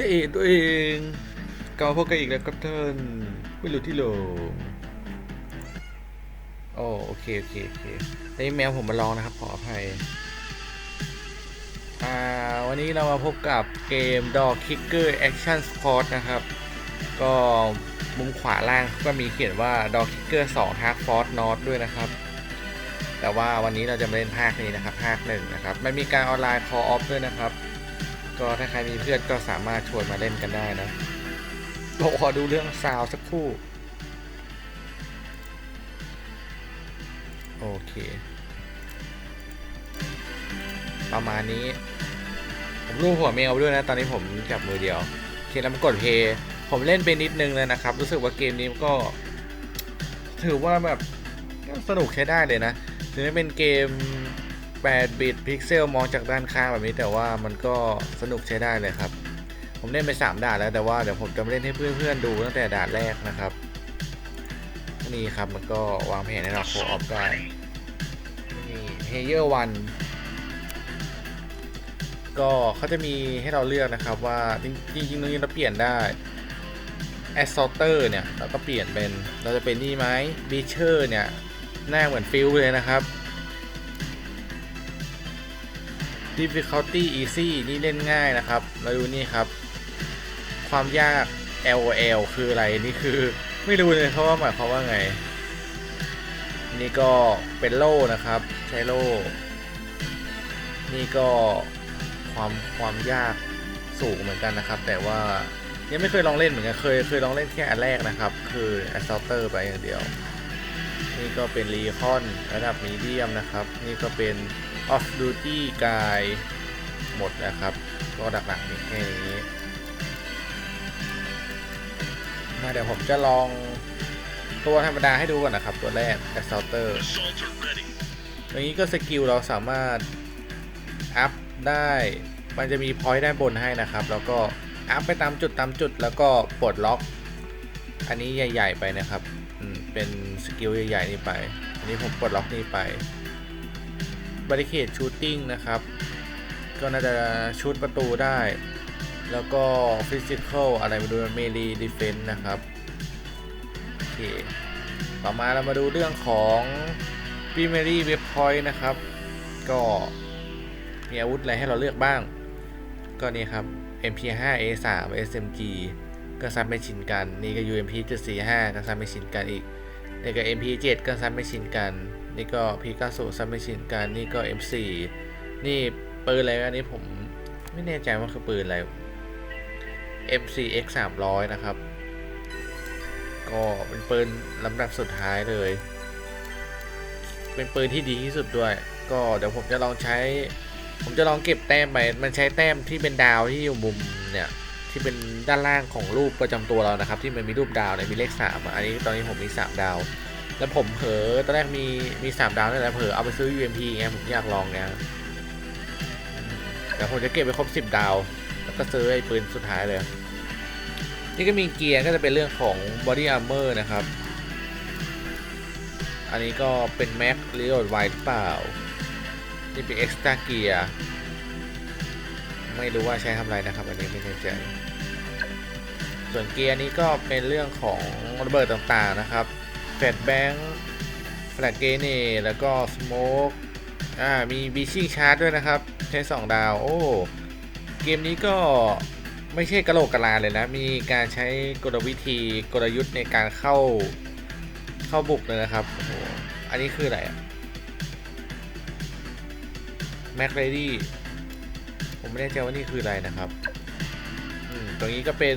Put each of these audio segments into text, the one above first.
จะเอตัวเองกลับมาพบกันอีกแล้วครับท่านไม่รู้ที่โลงโอ้โอเคโอเคโอเคได้แมวผมมาลองนะครับขออภัยอ่าวันนี้เรามาพบกับเกม Dog Kicker Action Sport นะครับ ก็มุมขวาล่างก็มีเขียนว่า Dog Kicker 2 Task Force North ด้วยนะครับ แต่ว่าวันนี้เราจะมาเล่นภาคนี้นะครับภาคหนึ่งนะครับมันมีการออนไลน์ call off ด้วยนะครับ ก็ถ้าใครมีเพื่อนก็สามารถชวนมาเล่นกันได้นะโอ้ขอดูเรื่องซาวสักครู่ โอเค ประมาณนี้ ผมรูปหัวเมลด้วยนะ ตอนนี้ผมจับมือเดียวโอเคแล้วกดเพย์ผมเล่นไปนิดนึงเลยนะครับ รู้สึกว่าเกมนี้ก็ ถือว่าแบบสนุกใช้ได้เลยนะ ถึงจะเป็นเกม 8 บิตพิกเซลมองจากด้านข้างแบบนี้แต่ว่ามันก็สนุกใช้ได้เลยครับ ผมเล่นไป 3 ด่านแล้วแต่ว่าเดี๋ยวผมจะเล่นให้เพื่อนๆดูตั้งแต่ด่านแรกนะครับนี่ครับมันก็วางแผนให้เราโคออฟได้นี่เฮเยอร์วันก็เขาจะมีให้เราเลือกนะครับว่าจริงๆตรงนี้เราเปลี่ยนได้ a s s a u l t e r เนี่ยเราก็เปลี่ยนเป็นเราจะเป็นนี่ไหม b e a c h e r เนี่ยหน้าเหมือนฟิลเลยนะครับ difficulty easy นี่เล่นง่ายนะครับมาดูนี่ครับ ความยาก LOL คืออะไรนี่คือไม่รู้เลยเขาว่าหมายความว่าไง นี่ก็เป็นโล่นะครับ ใช้โล่ นี่ก็ความความยากสูงเหมือนกันนะครับ แต่ว่ายังไม่เคยลองเล่นเหมือนกันเคยเคยลองเล่นแค่อันแรกนะครับ คือ Assaulter ไปอย่างเดียว นี่ก็เป็นรีคอนระดับมีเดียมนะครับ นี่ก็เป็น off duty guy หมดนะครับ ก็หลักๆมีแค่นี้มาเดี๋ยวผมจะลองตัวธรรมดาให้ดูก่อนนะครับ ตัวแรก assaulter ตรงนี้ก็สกิลเราสามารถ อัพได้ มันจะมีพอยต์ด้านบนให้นะครับ แล้วก็อัพไปตามจุดตามจุดแล้วก็ปลดล็อก อันนี้ใหญ่ ๆ ไปนะครับ อืม เป็นสกิลใหญ่ ๆ นี่ไป อันนี้ผมปลดล็อกนี่ไป บริเคดชูตติ้งนะครับ ก็น่าจะชูตประตูได้ แล้วก็ฟิสิกอลอะไรมาดูเมลีดิเฟนต์นะครับ โอเค ต่อมาเรามาดูเรื่องของ Primary Web Point นะครับ ก็มีอาวุธอะไรให้เราเลือกบ้าง ก็นี่ครับ MP5 A3 SMG ก็ซ้ำไม่ชินกัน นี่ก็ UMP 745ก็ซ้ำไม่ชินกันอีกนี่ก็ MP7 ก็ซ้ำไม่ชินกัน นี่ก็ P90 ซ้ำไม่ชินกันนี่ก็ M4 นี่ปืนอะไรอันนี้ผมไม่แน่ใจว่าคือปืนอะไร M4X 300นะครับ ก็เป็นปืนลำดับสุดท้ายเลย เป็นปืนที่ดีที่สุดด้วย ก็เดี๋ยวผมจะลองใช้ ผมจะลองเก็บแต้มไป มันใช้แต้มที่เป็นดาวที่อยู่มุมเนี่ยที่เป็นด้านล่างของรูปประจำตัวเรานะครับ ที่มันมีรูปดาวเนี่ยมีเลขสามอะอันนี้ตอนนี้ผมมีสามดาว แล้วผมเผลอตอนแรกมีมีสามดาวนั่นแหละเผลอเอาไปซื้อ UMP ไงผมอยากลองไงแต่ผมจะเก็บไปครบสิบดาว แล้วก็ซื้อไอ้ปืนสุดท้ายเลย นี่ก็มีเกียร์ก็จะเป็นเรื่องของ body armor นะครับ อันนี้ก็เป็น Max Reload ไวหรือเปล่า นี่เป็น extra gear ไม่รู้ว่าใช้ทำอะไรนะครับ อันนี้ไม่แน่ใจส่วนเกียร์นี้ก็เป็นเรื่องของระเบิดต่างๆนะครับ แฟลชแบงค์แฟลชเกเนแล้วก็สโมกอ่ามีบีชิ่งชาร์จด้วยนะครับ ใช้ 2 ดาว โอ้ เกมนี้ก็ไม่ใช่กระโหลกกระลาเลยนะ มีการใช้กลวิธีกลยุทธ์ในการเข้าเข้าบุกเลยนะครับโอ้โหอันนี้คืออะไรอะแม็กเรดี้ผมไม่แน่ใจว่านี่คืออะไรนะครับ อืม ตรงนี้ก็เป็น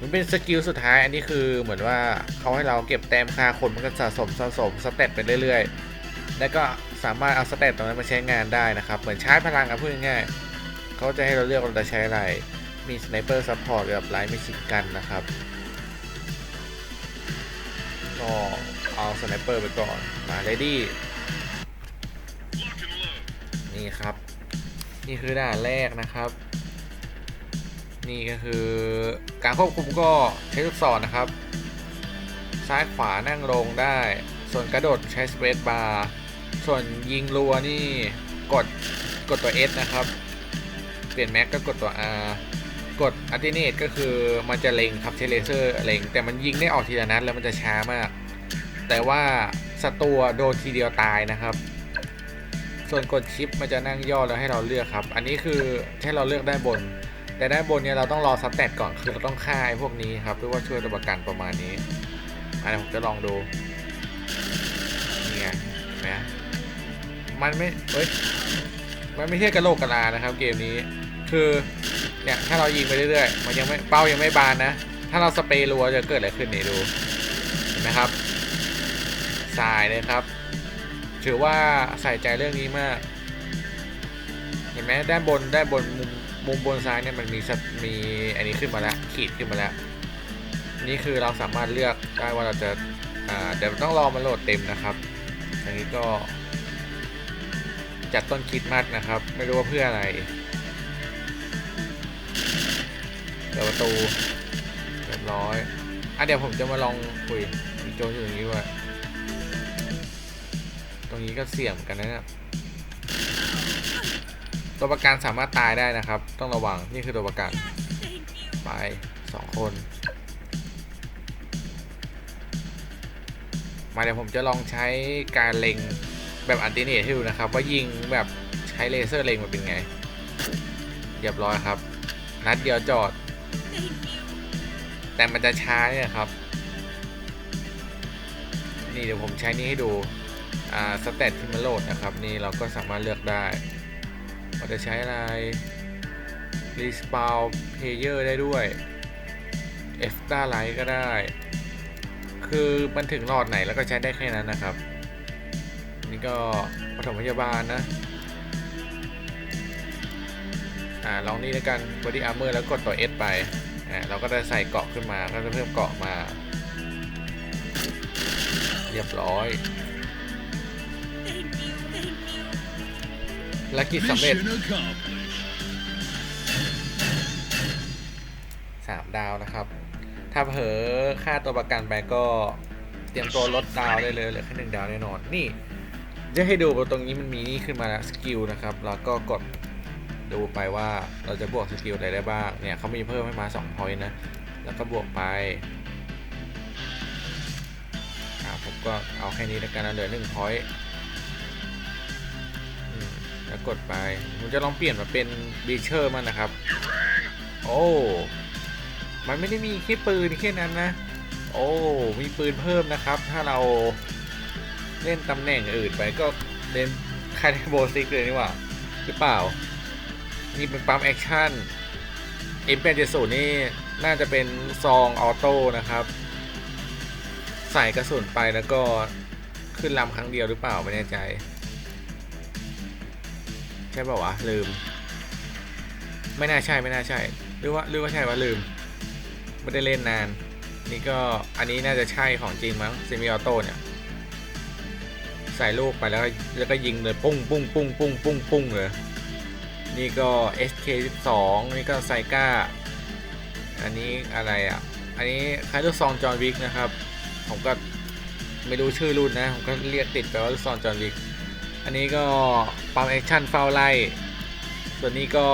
มันเป็นสกิลสุดท้าย อันนี้คือเหมือนว่าเขาให้เราเก็บแต้มค่าคนมันก็สะสมสะสมสเตตไปเรื่อยๆ แล้วก็สามารถเอาสเตตตรงนั้นมาใช้งานได้นะครับ เหมือนใชาร์จพลังอะพูดง่ายๆเขาจะให้เราเลือกเราจะใช้อะไร มีสไนเปอร์ซัพพอร์ตกับไลท์ไม่ชินกันนะครับ ก็เอาสไนเปอร์ไปก่อน มาเลดี้นี่ครับ นี่คือด่านแรกนะครับ นี่ก็คือการควบคุมก็ใช้ลูกศรนะครับ ซ้ายขวานั่งลงได้ ส่วนกระโดดใช้สเปซบาร์ส่วนยิงรัวนี่กดกดตัว S นะครับ เปลี่ยนแม็กก็กดตัว R กดอัติเนตก็คือมันจะเล็งครับใช้เลเซอร์เล็ง แต่มันยิงได้ออกทีละนัดแล้วมันจะช้ามาก แต่ว่าศัตรูโดนทีเดียวตายนะครับ ส่วนกดชิปมันจะนั่งย่อแล้วให้เราเลือกครับ อันนี้คือให้เราเลือกได้บน แต่ด้านบนเนี่ยเราต้องรอซับแตทก่อนคือเราต้องฆ่าไอ้พวกนี้ครับเพื่อว่าช่วยตัวประกันประมาณนี้อันนี้ผมจะลองดูนี่ไงนไหมมันไม่เฮ้ยมันไม่ใช่กระโหลกกระลานะครับ เกมนี้คือเนี่ยถ้าเรายิงไปเรื่อยๆมันยังไม่เป้ายังไม่บานนะ ถ้าเราสเปรย์รัวจะเกิดอะไรขึ้นนี่ดูเห็นไหมครับสายเลยครับ ถือว่าใส่ใจเรื่องนี้มาก เห็นไหมด้านบนด้านบนมุม มุมบนซ้ายเนี่ยมันมีมีอันนี้ขึ้นมาแล้วขีดขึ้นมาแล้ว นี่คือเราสามารถเลือกได้ว่าเราจะอ่าเดี๋ยวต้องรอมันโหลดเต็มนะครับอันนี้ก็ จัดต้นคริดมัดนะครับ ไม่รู้ว่าเพื่ออะไรเปิดประตูเรียบร้อยอะเดี๋ยวผมจะมาลองคุยมีโจอยู่ตรงนี้ด้วยตรงนี้ก็เสี่ยมกันนะเนี่ย ตัวประกันสามารถตายได้นะครับ ต้องระวังนี่คือตัวประกัน ไปสองคน มาเดี๋ยวผมจะลองใช้การเล็งแบบอันติเนตให้ดูนะครับ ว่ายิงแบบใช้เลเซอร์เล็งมันเป็นไงเรียบร้อยครับ นัดเดียวจอด แต่มันจะช้าเนี่ยครับ นี่เดี๋ยวผมใช้นี่ให้ดูอ่าสเตตที่มันโหลดนะครับ นี่เราก็สามารถเลือกได้ ว่าจะใช้อะไรรีสปาวเพเยอร์ได้ด้วยเอฟตาไลท์ก็ได้ คือมันถึงหลอดไหนแล้วก็ใช้ได้แค่นั้นนะครับ นี่ก็ปฐมพยาบาลนะ อ่า ลองนี่แล้วกัน body armor แล้วกดตัว S ไป อ่า เราก็จะใส่เกาะขึ้นมา ก็จะเพิ่มเกาะมา เรียบร้อย และกิจสำเร็จสามดาวนะครับ ถ้าเผลอค่าตัวประกันไปก็เตรียมตัวลดดาวได้เลยเหลือแค่หนึ่งดาวแน่นอน นี่จะให้ดูตรงนี้มันมีนี่ขึ้นมาแล้วสกิลนะครับ แล้วก็กดดูไปว่าเราจะบวกสกิลอะไรได้บ้าง เนี่ยเขามีเพิ่มให้มา2 point นะ แล้วก็บวกไปผมก็เอาแค่นี้แล้วกันนะเหลือ1 point อืม แล้วกดไปผมจะลองเปลี่ยนมาเป็นบีเชอร์มันนะครับ โอ้ มันไม่ได้มีแค่ปืนแค่นั้นนะ โอ้ มีปืนเพิ่มนะครับ ถ้าเราเล่นตำแหน่งอื่นไปก็เล่นคาเทโบซิกเลยนี่หว่าหรือเปล่า นี่เป็นปั๊มแอคชั่น M870 นี่น่าจะเป็นซองออโต้นะครับ ใส่กระสุนไปแล้วก็ขึ้นลำครั้งเดียวหรือเปล่าไม่แน่ใจ ใช่ป่าวะลืม ไม่น่าใช่ไม่น่าใช่ หรือว่าหรือว่าใช่ว่าลืม ไม่ได้เล่นนาน นี่ก็อันนี้น่าจะใช่ของจริงมั้งเซมิออโต้เนี่ยใส่ลูกไปแล้วแล้วก็ยิงเลยปุ้งปุ้งปุ้งปุ้งปุ้งปุ้งเลยนี่ก็ SK12 นี่ก็ไซก้าอันนี้อะไรอะ อันนี้คล้ายลูกซองจอห์นวิกนะครับ ผมก็ไม่รู้ชื่อรุ่นนะ ผมก็เรียกติดไปว่าลูกซองจอห์นวิก อันนี้ก็ปั๊มแอคชั่นเฝ้าไล่ ส่วนนี้ก็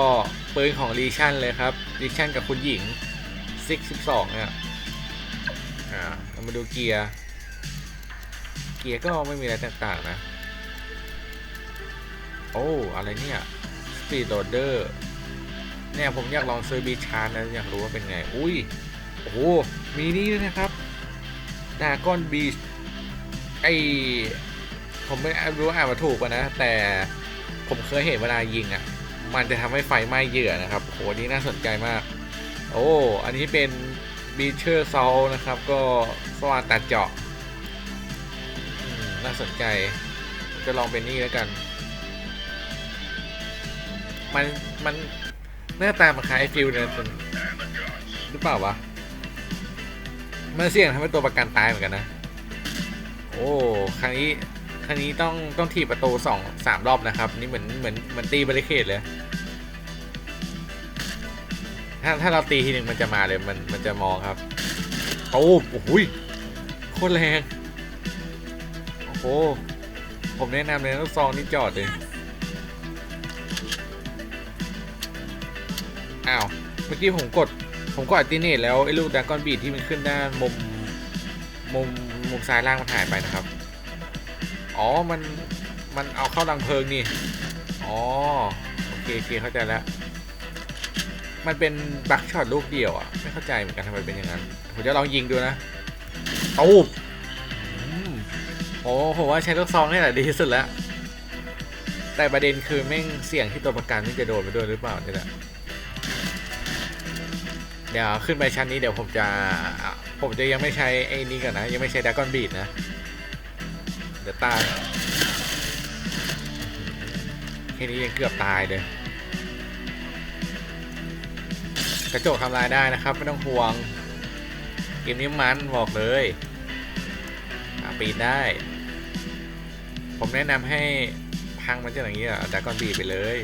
ปืนของรีชั่นเลยครับรีชั่นกับคุณหญิง 6 12 เนี่ย อ่าเรามาดูเกียร์ เกียร์ก็ไม่มีอะไรต่างๆนะ โอ้ อะไรเนี่ย Speed Loader เนี่ยผมอยากลองซื้อบีชาร์นะ อยากรู้ว่าเป็นไง อุ้ย โอ้โห มีนี่ด้วยนะครับดาก้อนบีชไอ ผมไม่รู้อ่านมาถูกป่ะนะ แต่ผมเคยเห็นเวลายิงอะ มันจะทำให้ไฟไหม้เหยื่อนะครับโหนี่น่าสนใจมาก โอ้ อันนี้เป็นบีเชอร์ซอลนะครับ ก็สว่านตัดเจาะน่าสนใจ จะลองเป็นนี่แล้วกัน มันมันหน้าตามันคล้ายฟิลเนี่ยหรือเปล่าวะ มันเสี่ยงทำให้ตัวประกันตายเหมือนกันนะ โอ้ ครั้งนี้ ครั้งนี้ต้องต้องถีบประตูสองสามรอบนะครับ นี่เหมือนเหมือนเหมือนตีบริเคดเลย ถ้าถ้าเราตีทีหนึ่งมันจะมาเลยมันมันจะมองครับโอ้โหโคตรแรงโอ้โหผมแนะนำเลยลูกซองนี่จอดเลยอ้าวเมื่อกี้ผมกดผมกดอัติเนตแล้วไอ้ลูกดากอนบีดที่มันขึ้นด้านมุมมุมมุมซ้ายล่างมันหายไปนะครับ อ๋อ มัน มันเอาเข้ารังเพลิงนี่ อ๋อ โอเคโอเคเข้าใจแล้ว มันเป็นบัคช็อตลูกเดียวอะ ไม่เข้าใจเหมือนกันทำไมเป็นอย่างนั้น ผมจะลองยิงดูนะตูบโอ้ผมว่าใช้ลูกซองนี่แหละดีที่สุดแล้ว แต่ประเด็นคือแม่งเสี่ยงที่ตัวประกันที่จะโดนไปด้วยหรือเปล่านี่แหละเดี๋ยวขึ้นไปชั้นนี้เดี๋ยวผมจะ ผมจะยังไม่ใช้ไอ้นี่ก่อนนะ ยังไม่ใช้ดากอนบีดนะ เดี๋ยวตายแค่นี้ยังเกือบตายเลย กระจกทำลายได้นะครับ ไม่ต้องห่วง เกมนี้มันบอกเลยปีนได้ ผมแนะนำให้พังมันจะอย่างนี้อะดากอนบีไปเลย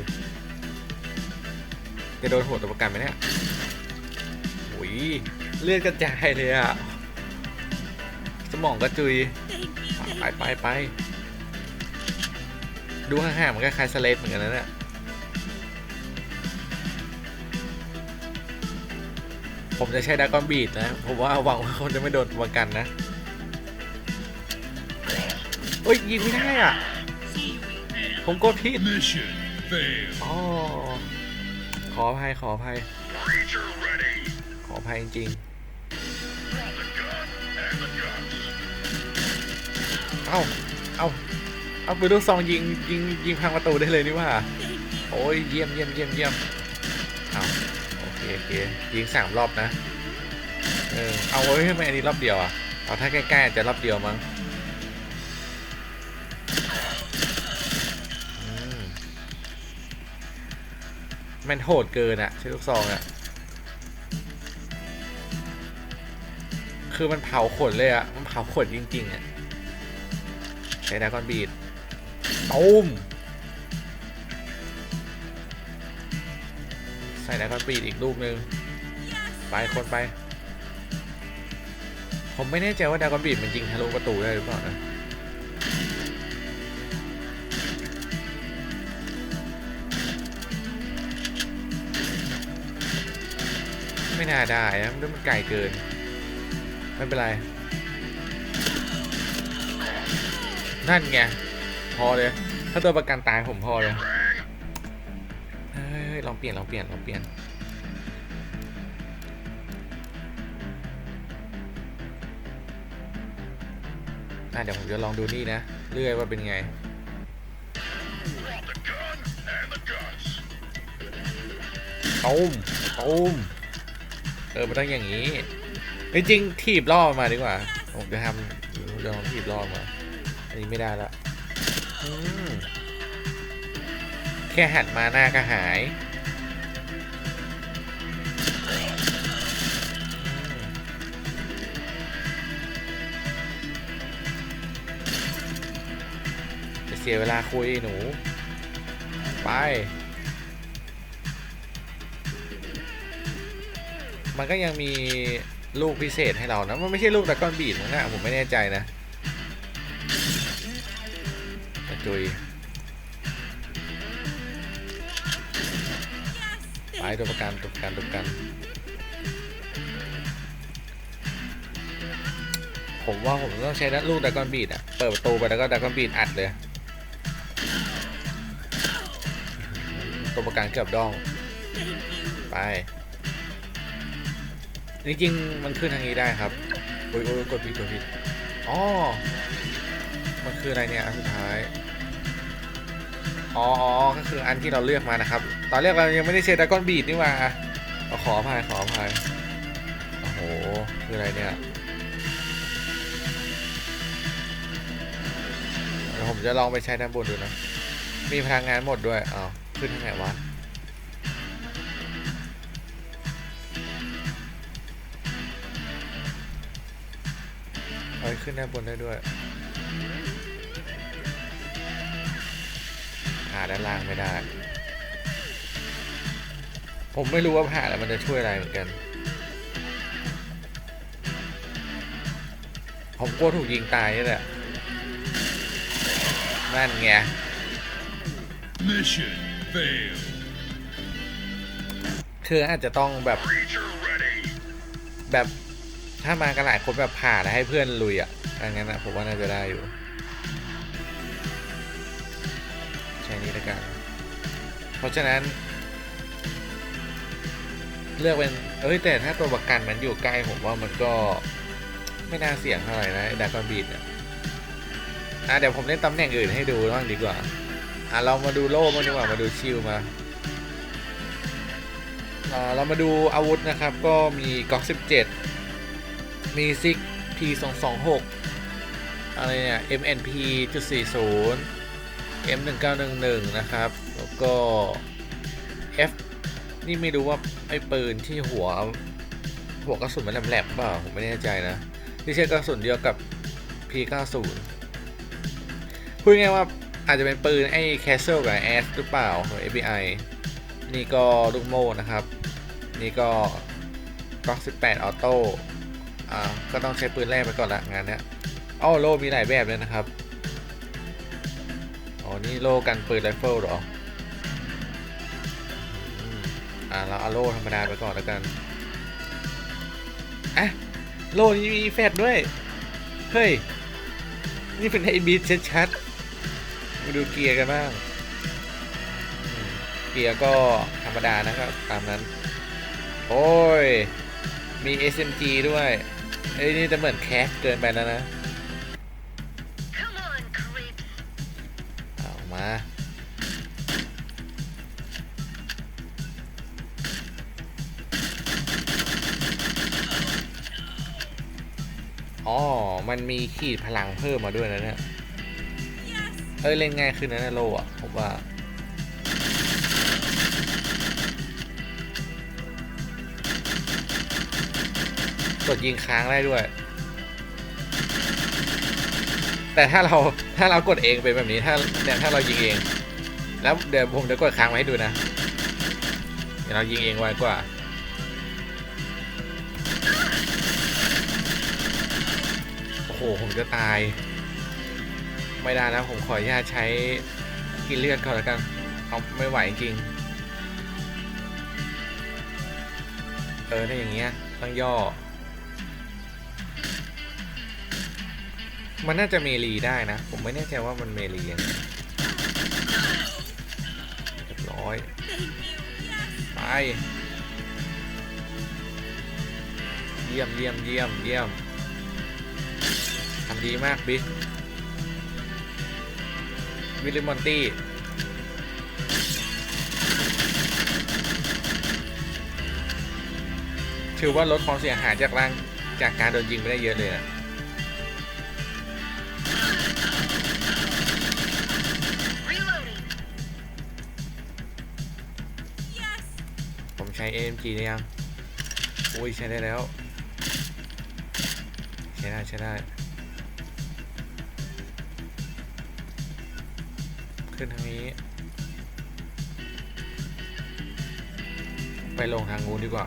จะโดนหัวตัวประกันไหมเนี่ยอุ้ยเลือดกระจายเลยอะ สมองกระจุย ไปไปไปดูห่างๆมันก็คล้ายสเลดเหมือนกันนะเนี่ยผมจะใช้ดากอนบีดนะ ผมว่าหวังว่าเขาจะไม่โดนประกันนะเอ้ยยิงไม่ได้อะ ผมกดผิดอ๋อขออภัยขออภัยขออภัยจริง Draw เอาเอาเอาปืนลูกซองยิงยิงยิงพังประตูได้เลยนี่ว่า โอ้ยเยี่ยมเยี่ยมเยี่ยมเยี่ยมเอาโอเคโอเคยิงสามรอบนะ เออเอาไว้ทำไมอันนี้รอบเดียวอะเอาถ้าใกล้ๆจะรอบเดียวมั้งมันโหดเกินอะใช้ลูกซองอะคือมันเผาขนเลยอะมันเผาขนจริงๆอะ ช้ดากอนบีดตูมใส่ดากอนบีดอีกลูกหนึ่งไปคนไป ผมไม่แน่ใจว่าดากอนบีดมันยิงทะลุประตูได้หรือเปล่านะไม่น่าได้นะมันมันไกลเกิน ไม่เป็นไร นั่นไง พอเลย ถ้าตัวประกันตายผมพอเลยเฮ้ยลองเปลี่ยนลองเปลี่ยนลองเปลี่ยน อะเดี๋ยวผมจะลองดูนี่นะเลื่อยว่าเป็นไงตูมตูมเออมันต้องอย่างนี้ จริงๆถีบล่อมาดีกว่า ผมจะทำลองถีบล่อมา อันนี้ไม่ได้ละแค่หันมาหน้าก็หาย จะเสียเวลาคุยหนู ไป มันก็ยังมีลูกพิเศษให้เรานะ มันไม่ใช่ลูกตะก้อนบีดมั้งนะผมไม่แน่ใจนะ จุยไปตัวประกันตัวประกันตัวประกัน ผมว่าผมต้องใช้ลูกดากอนบีดอะเปิดประตูไปแล้วก็ดากอนบีดอัดเลย ตัวประกันเกือบดอง ไป จริงๆ มันขึ้นทางนี้ได้ครับโอ้ยโอ้ยกดผิดกดผิดอ๋อ มันคืออะไรเนี่ยอันสุดท้าย อ๋อก็คืออันที่เราเลือกมานะครับ ตอนแรกเรายังไม่ได้เชดดากอนบีดนี่หว่าเอาขออภัยขออภัยโอ้โห คืออะไรเนี่ยเดี๋ยวผมจะลองไปใช้ด้านบนดูนะ มีพลังงานหมดด้วยอ้าวขึ้นทางไหนวะเอ้ยขึ้นด้านบนได้ด้วย หาด้านล่างไม่ได้ ผมไม่รู้ว่าผ่าแล้วมันจะช่วยอะไรเหมือนกัน ผมกลัวถูกยิงตายนี่แหละ นั่นไง Mission failed. คืออาจจะต้องแบบ Creature ready. แบบถ้ามากันหลายคนแบบผ่าแล้วให้เพื่อนลุยอะอันนั้นนะผมว่าน่าจะได้อยู่ เพราะฉะนั้น เลือกเป็นเอ้ยแต่ถ้าตัวประกันมันอยู่ใกล้ผมว่ามันก็ไม่น่าเสี่ยงเท่าไหร่นะดักกอนบีดเนี่ยอะเดี๋ยวผมเล่นตำแหน่งอื่นให้ดูบ้างดีกว่า อะเรามาดูโล่บ้าดีกว่ามาดูชิลมาอ่าเรามาดูอาวุธนะครับ ก็มีก๊อก17 มีซิก P 2 2 6อะไรเนี่ย MNP จุด40 M 1 9 1 1นะครับ ก็ F นี่ไม่รู้ว่าไอ้ปืนที่หัว หัวกระสุนมันแหลมๆเปล่าผมไม่แน่ใจนะที่ใช้กระสุนเดียวกับ P 9 0 พูดง่ายว่าอาจจะเป็นปืนไอ้ Castle กับ S หรือเปล่าของ FBI นี่ก็ลูกโม่นะครับ นี่ก็ก๊อก18ออโต้อ่าก็ต้องใช้ปืนแรกไปก่อนละงานเนี้ยอ้อโล่มีหลายแบบเลยนะครับอ๋อนี่โล่กันปืนไรเฟิลหรอ อ่าเราเอาโล่ธรรมดาไปก่อนแล้วกันอะโล่นี้มีแฟดด้วย เฮ้ย นี่เป็นไอบีทชัดๆมาดูเกียร์กันบ้างอืมเกียร์ก็ธรรมดานะครับ ตามนั้น โอ้ย มี SMG ด้วยเอ้ยนี่จะเหมือนแคสเกินไปแล้วนะ Come on, creeps. เอามา อ๋อ มันมีขีดพลังเพิ่มมาด้วยนะเนี่ย เอ้ย เล่นง่ายขึ้นนะนี่ยโลอะ ผมว่า กดยิงค้างได้ด้วย แต่ถ้าเราถ้าเรากดเองเป็นแบบนี้ ถ้าเนี่ยถ้าเรายิงเอง แล้วเดี๋ยวผมจะกดค้างไว้ให้ดูนะ เดี๋ยวเรายิงเองไวกว่า ผมจะตาย ไม่ได้แล้วผมขออนุญาตใช้กินเลือดก่อนแล้วกันเอาไม่ไหวจริง เออถ้าอย่างเงี้ยต้องย่อ มันน่าจะเมลีได้นะ ผมไม่แน่ใจว่ามันเมลียังไงเรียบร้อยไปเยี่ยมเยี่ยมเยี่ยมเยี่ยม ทำดีมากบิ๊กวิลลิมอนตี้ถือว่าลดความเสียหายจากร่างจากการโดนยิงไปได้เยอะเลยนะผมใช้ AMG เนี่ยยัง อุ้ย ใช้ได้แล้ว ใช้ได้ ใช้ได้ ขึ้นทางนี้ ไปลงทางงูนดีกว่า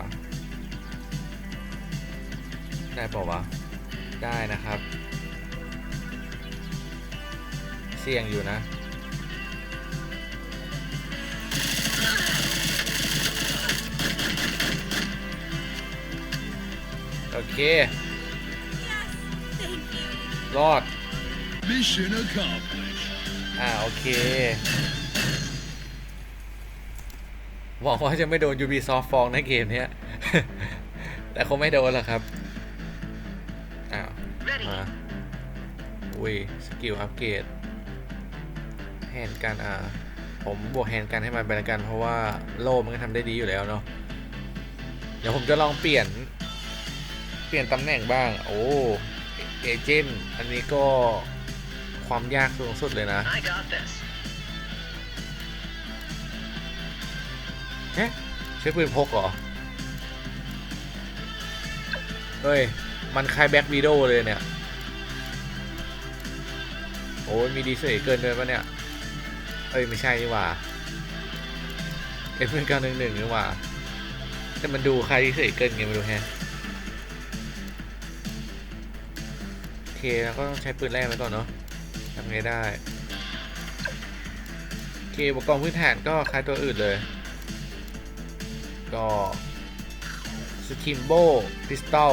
ได้เปล่าวะ ได้นะครับ เสี่ยงอยู่นะโอเค รอด Mission accomplished. อ่าโอเค หวังว่าจะไม่โดน Ubisoft ฟ้องในเกมเนี้ย แต่คงไม่โดนหรอกครับ อ้าว Ready. มาอุ้ยสกิลอัปเกรดแฮนด์กันอ่าผมบวกแฮนด์กันให้มันไปแล้วกัน เพราะว่าโล่มันก็ทำได้ดีอยู่แล้วเนาะเดี๋ยวผมจะลองเปลี่ยน เปลี่ยนตำแหน่งบ้าง โอ้เอเจนต์อันนี้ก็ ความยากสูงสุดเลยนะ I got this. เอ๊ะใช้ปืนพกเหรอ เฮ้ย มันคล้ายแบ็กวีโดเลยเนี่ย โอ้ยมีดีเซลเกินเดินปะเนี่ย เอ้ย ไม่ใช่นี่หว่าเอ็มเก้าหนึ่งหนึ่งนี่หว่า แต่มันดูคล้ายดีเซลเกินไงไม่รู้แฮะโอเคแล้วก็ต้องใช้ปืนแรกไว้ก่อนเนาะ ทำไงได้โอเคอุปกรณ์พื้นฐานก็คล้ายตัวอื่นเลย ก็สคิมโบพิสตอล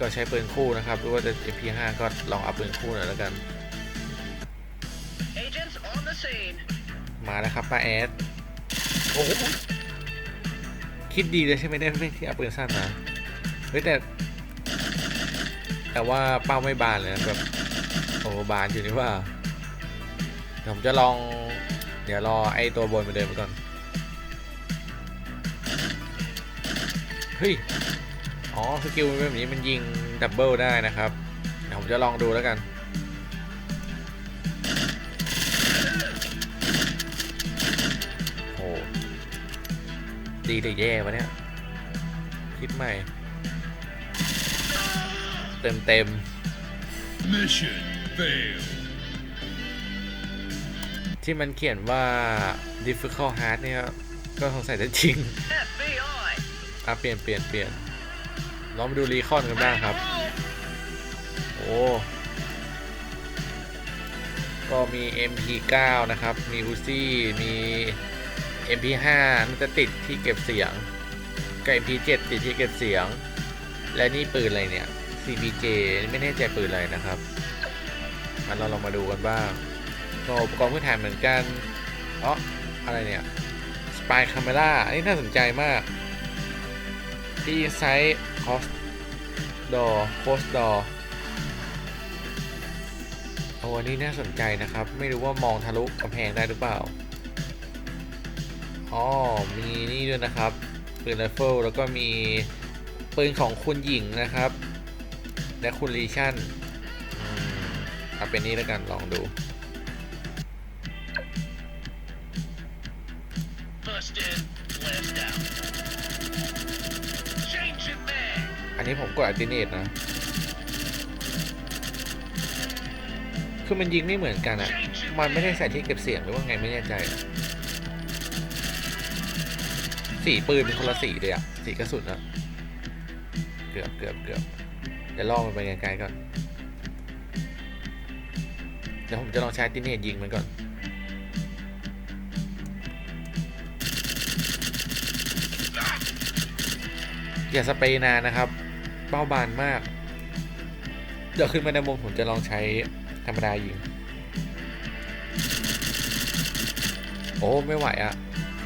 ก็ใช้ปืนคู่นะครับหรือว่าจะ MP5 ก็ลองเอาปืนคู่หน่อยแล้วกัน Agents on the scene. มาแล้วครับป้าแอดโอ้โหคิดดีเลยใช่ไหมเนี่ยเรื่องที่เอาปืนสั้นมาเฮ้ยแต่ แต่ว่าเป้าไม่บานเลยนะแบบ โอ้บานอยู่นี่ว่าเดี๋ยวผมจะลอง เดี๋ยวรอไอ้ตัวบนมาเดินไปก่อน เฮ้ย อ๋อสกิลแบบนี้มันยิงดับเบิลได้นะครับ เดี๋ยวผมจะลองดูแล้วกันโอ้ดีแต่แย่วะเนี่ย คิดใหม่ เต็มเต็ม Mission ที่มันเขียนว่า difficult hard เนี่ยก็สงสัยจะจริง FBI. อะเปลี่ยนเปลี่ยนเปลี่ยนลองมาดูรีคอนกันบ้างครับ โอ้ ก็มี MP9 นะครับ มี Uzi มี MP5 มันจะติดที่เก็บเสียง กับ MP7 ติดที่เก็บเสียง และนี่ปืนอะไรเนี่ย CBJ ไม่แน่ใจปืนอะไรนะครับ งั้นเราลองมาดูกันบ้างก็อุปกรณ์พื้นฐานเหมือนกันเอ๋ออะไรเนี่ย Spy Camera อันนี้น่าสนใจมาก ที่ไซส์คอสดอโคสดอโอ้อันนี้น่าสนใจนะครับ ไม่รู้ว่ามองทะลุกำแพงได้หรือเปล่าอ๋อมีนี่ด้วยนะครับปืนไรเฟิลแล้วก็มีปืนของคุณหญิงนะครับ และคุณลีชั่น เอาเป็นนี้แล้วกันลองดู First in, last out. Changing mag. อันนี้ผมกดอัลติเนตนะ คือมันยิงไม่เหมือนกันอะ่ะ มันไม่ได้ใส่ที่เก็บเสียงหรือว่าไงไม่แน่ใจอะสีปืนเป็นคนละสีเลยอะ่ะ สีกระสุนอะเกือบเกือบเกือบเดี๋ยวลองมันไปไกลๆก่อนเดี๋ยวผมจะลองใช้ติเนตยิงมันก่อน อย่าสเปรย์นานนะครับ เป้าบานมาก เดี๋ยวขึ้นมาในมุมผมจะลองใช้ธรรมดายิง โอ้ไม่ไหวอะ่ะ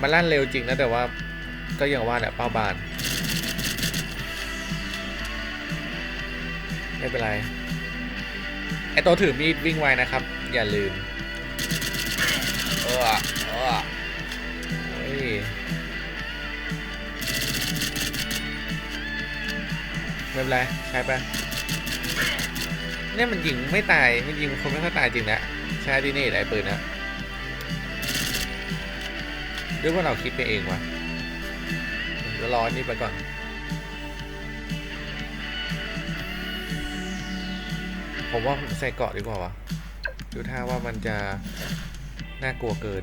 มันลั่นเร็วจริงนะแต่ว่าก็ยังว่าแหละเป้าบาน ไม่เป็นไร ไอตัวถือมีดวิ่งไวนะครับ อย่าลืมเออเออเฮ้ยไม่เป็นไรใช้ไปเนี่ยมันยิงไม่ตายมันยิงคนไม่ค่อยตายจริงนะใช้ดีเนตไอ้ปืนนะหรือว่าเราคิดไปเองวะผมจะรออันนี่ไปก่อน ผมว่าผมใส่เกาะดีกว่าวะดูท่าว่ามันจะ น่ากลัวเกิน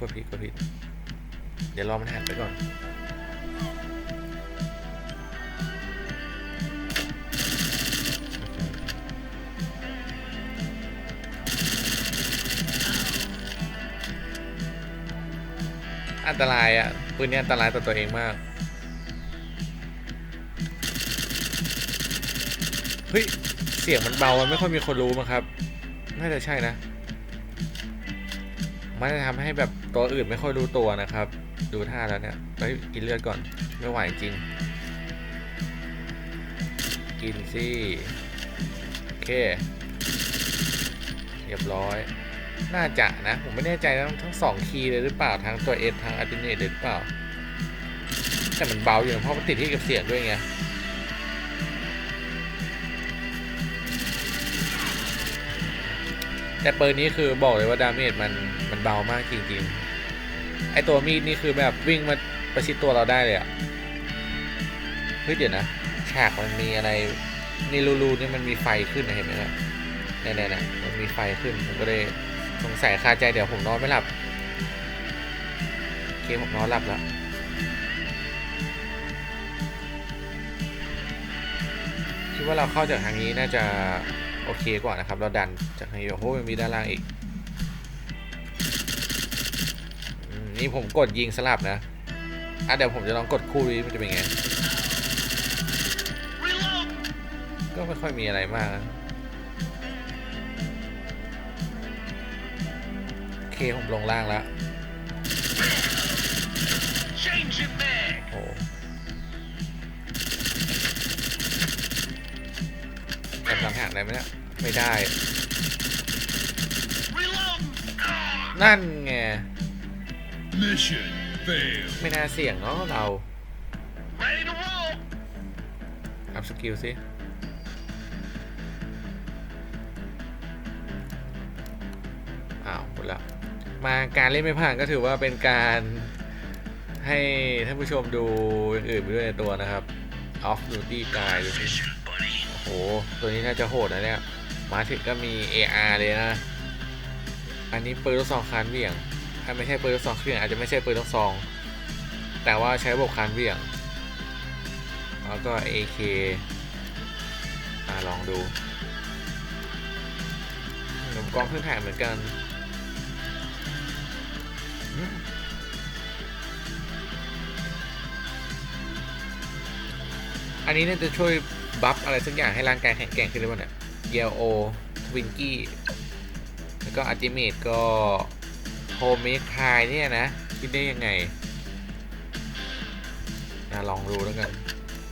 กดผิดกดผิด เดี๋ยวรอมันหันไปก่อน อันตรายอะปืนนี้อันตรายต่อตัวเองมาก เฮ้ย เสียงมันเบา มันไม่ค่อยมีคนรู้มั้งครับ น่าจะใช่นะ มันจะทำให้แบบตัวอื่นไม่ค่อยรู้ตัวนะครับ ดูท่าแล้วเนี่ยไปกินเลือดก่อน ไม่ไหวจริง กินสิโอเค เรียบร้อย น่าจะนะ ผมไม่แน่ใจนะทั้งสองคีย์เลยหรือเปล่า ทั้งตัว S ทั้ง a l t e r n a t e เลยหรือเปล่า แต่มันเบาอยู่เพราะมันติดที่กับเสียงด้วยไง แต่ปืนนี้คือบอกเลยว่าดาเมจมันมันเบามากจริงๆ ไอตัวมีดนี่คือแบบวิ่งมาประชิดตัวเราได้เลยอะเฮ้ยเดี๋ยวนะ ฉากมันมีอะไรในรูๆนี่มันมีไฟขึ้นนะเห็นไหมนะเนี่ยเนี่ยมันมีไฟขึ้นผมก็เลยสงสัยคาใจเดี๋ยวผมนอนไม่หลับโอเคผมนอนหลับแล้วคิดว่าเราเข้าจากทางนี้น่าจะ โอเคกว่านะครับ เราดันจากนี้โอ้โหมีด้านล่างอีกนี่ผมกดยิงสลับนะอะเดี๋ยวผมจะลองกดคู่นี้มันจะเป็นไง Reload! ก็ไม่ค่อยมีอะไรมากนะโอเคผมลงล่างแล้วโอ้แอบหลังหักได้ไหมเนี่ย ไม่ได้ Reload! นั่นไง Mission failed. ไม่น่าเสี่ยงเนาะเรา Ready to roll! อัพสกิลสิอ้าวหมดละมาการเล่นไม่ผ่านก็ถือว่าเป็นการให้ท่านผู้ชมดูอย่างอื่นไปด้วยในตัวนะครับ Off Duty Guide ดูสิ Mission, buddy. โอ้โห ตัวนี้น่าจะโหดนะเนี่ย มาถึงก็มี AR เลยนะ อันนี้ปืนลูกซองคานเหวี่ยง ถ้าไม่ใช่ปืนลูกซองคานเหวี่ยงอาจจะไม่ใช่ปืนลูกซอง แต่ว่าใช้ระบบคานเหวี่ยง แล้วก็ AK อ่าลองดูหนุ่มกองขึ้นถ่ายเหมือนกันอันนี้เนี่ยจะช่วยบัฟอะไรสักอย่างให้ร่างกายแข็งแกร่งขึ้นหรือเปล่าเนี่ย เยลโอทวินกี้แล้วก็อัลติเมทก็โฮม e คายเนี่ยนะ คิดได้ยังไงนะลองดูแล้วกัน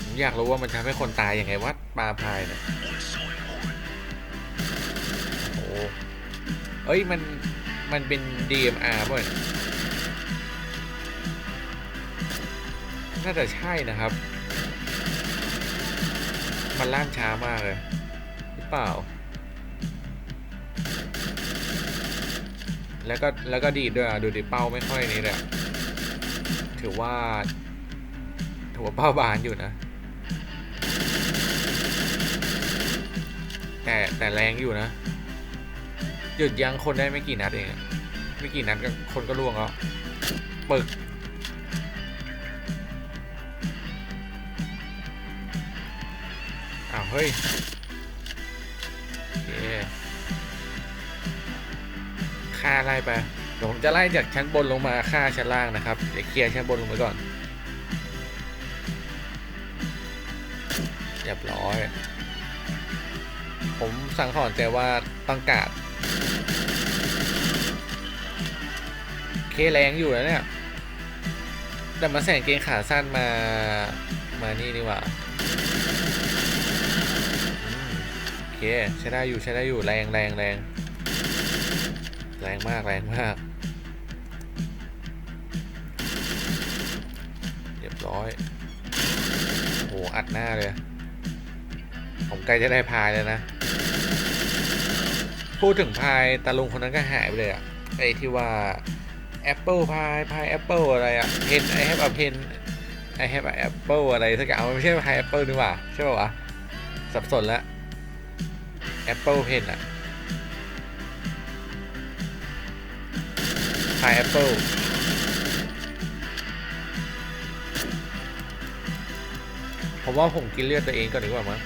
ผมอยากรู้ว่ามันทำให้คนตายยังไงวัดปลาพายเนี่ยโอ้เอ้ย มัน มันเป็น DMR ป่ะเนี่ยน่าจะใช่นะครับ มันล่างช้ามากเลย เปล่า แล้วก็แล้วก็ดีดด้วยอะ ดูดิเป้าไม่ค่อยนี้เละถือว่าถือว่าเป้าบานอยู่นะ แต่แต่แรงอยู่นะ หยุดยั้งคนได้ไม่กี่นัดเองไม่กี่นัดก็คนก็ล่วงแล้วปึกอ้าวเฮ้ย เคฆ่าไล่ไปเดี๋ยวผมจะไล่จากชั้นบนลงมาฆ่าชั้นล่างนะครับเดี๋ยวเคลียร์ชั้นบนลงไปก่อนเรียบร้อย ผมสั่งถอนใจว่าต้องกาดเคแรงอยู่แล้วเนี่ย แต่มาแสงเกงขาสั้นมา มานี่นี่หว่า เคใช้ได้อยู่ใช้ได้อยู่แรงแรงแรงแรงมากแรงมากเรียบร้อยโหอัดหน้าเลย ผมใกล้จะได้พายแล้วนะ พูดถึงพายตาลุงคนนั้นก็หายไปเลยอะไอที่ว่า Apple พายพาย Apple อะไรอะเพน I have a pen I have a apple อะไรสักอย่างมันไม่ใช่พาย Apple นี่หว่าใช่ป่าวะสับสนและ Apple pen อะพาย Apple ผมว่าผมกินเลือดตัวเองก่อนดีกว่ามั้ง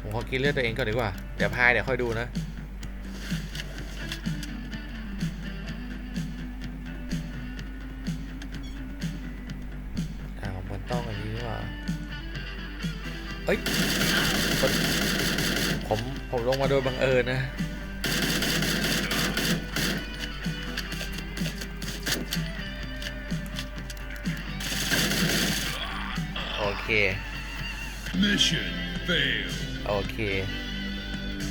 ผมขอกินเลือดตัวเองก่อนดีกว่า เดี๋ยวพายเดี๋ยวค่อยดูนะ เอ้ยคนผมผมลงมาโดยบังเอิญนะโอเค Mission failed. โอเค